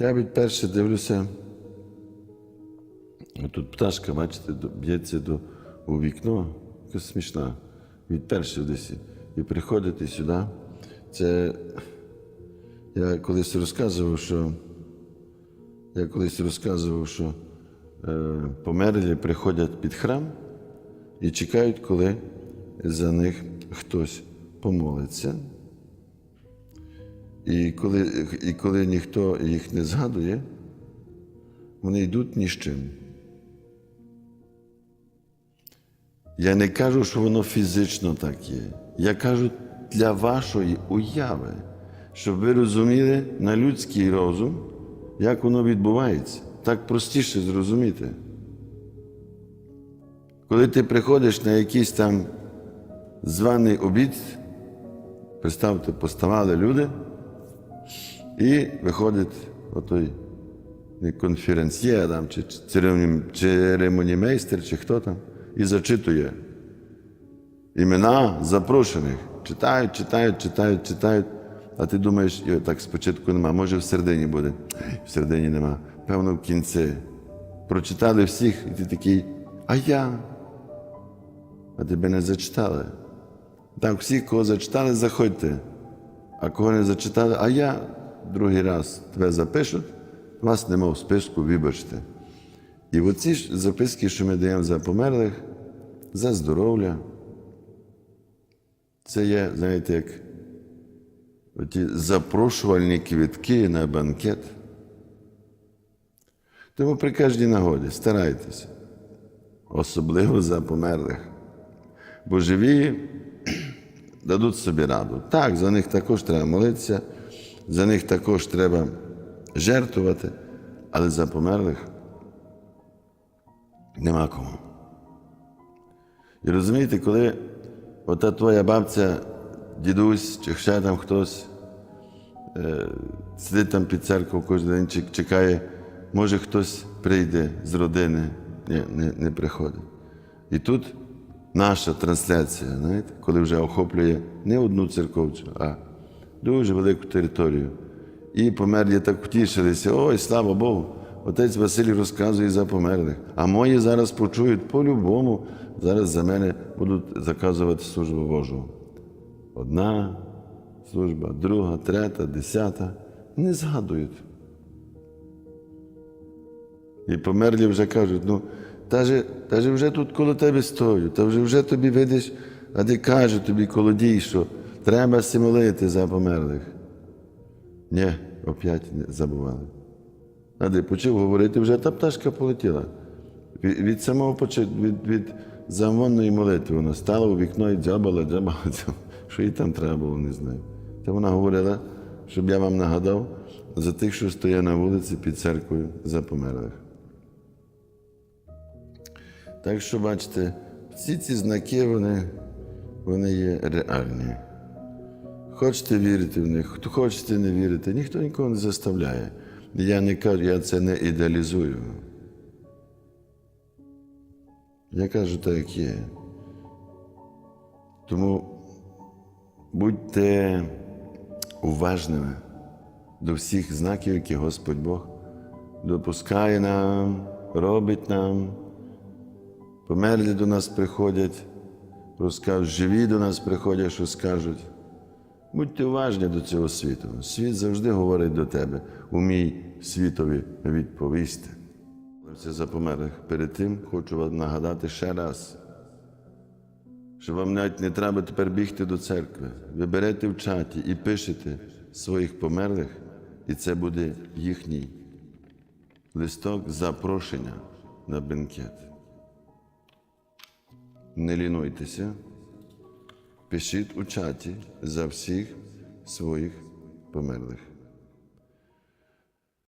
Я відперше дивлюся. Тут пташка, бачите, б'ється до, у вікно, якась смішна. Відперше десь. І приходити сюди. Це я колись розказував, що я колись розказував, що е, померлі приходять під храм і чекають, коли за них хтось помолиться. І коли, і коли ніхто їх не згадує, вони йдуть ні з чим. Я не кажу, що воно фізично так є. Я кажу для вашої уяви, щоб ви розуміли на людський розум, як воно відбувається. Так простіше зрозуміти. Коли ти приходиш на якийсь там званий обід, представте, поставали люди, і виходить отой конференціє там, чи церемоні- церемонімейстер, чи хто там, і зачитує імена запрошених. Читають, читають, читають, читають. А ти думаєш, «Йой, так спочатку нема, може в середині буде. В середині нема. Певно, в кінці. Прочитали всіх, і ти такий, а я. А тебе не зачитали. Так, всіх, кого зачитали, заходьте. А кого не зачитали, а я другий раз тебе запишуть, вас нема в списку, вибачте. І оці ж записки, що ми даємо за померлих, за здоров'я, це є, знаєте, як оті запрошувальні квітки на банкет. Тому при кожній нагоді старайтеся, особливо за померлих. Бо живі дадуть собі раду. Так, за них також треба молитися, за них також треба жертвувати, але за померлих нема кому. І розумієте, коли ота твоя бабця, дідусь, чи ще там хтось е, сидить там під церквою кожен день, чек- чекає, може хтось прийде з родини, ні, не, не приходить. І тут наша трансляція, знаєте, коли вже охоплює не одну церковцю, а дуже велику територію. І померлі так втішилися. Ой, слава Богу! Отець Василь розказує за померлих. А мої зараз почують по-любому, зараз за мене будуть заказувати службу Божу. Одна служба, друга, третя, десята. Не згадують. І померлі вже кажуть, ну, та же, та же вже тут коло тебе стою, та вже вже тобі видиш, а ти каже тобі колодій, що треба молити за померлих. Ні, опять забували. А де почав говорити, вже та пташка полетіла. Від, від самого початку, від, від замонної молитви вона стала у вікно і дзябала, дзябала, дзябала. Що їй там треба було, не знаю. Та вона говорила, щоб я вам нагадав за тих, що стоять на вулиці під церквою за померлих. Так що, бачите, всі ці знаки, вони, вони є реальні. Хочете вірити в них, хто хочете не вірити, ніхто нікого не заставляє. Я не кажу, я це не ідеалізую. Я кажу так, як є. Тому будьте уважними до всіх знаків, які Господь Бог допускає нам, робить нам. Померлі до нас приходять, розкажуть, живі до нас приходять, що скажуть. Будьте уважні до цього світу. Світ завжди говорить до тебе, умій світові відповісти. Це за померлих. Перед тим хочу вам нагадати ще раз, що вам навіть не треба тепер бігти до церкви. Ви берете в чаті і пишете своїх померлих, і це буде їхній листок запрошення на бенкет. Не лінуйтеся. Пишіть у чаті за всіх своїх померлих.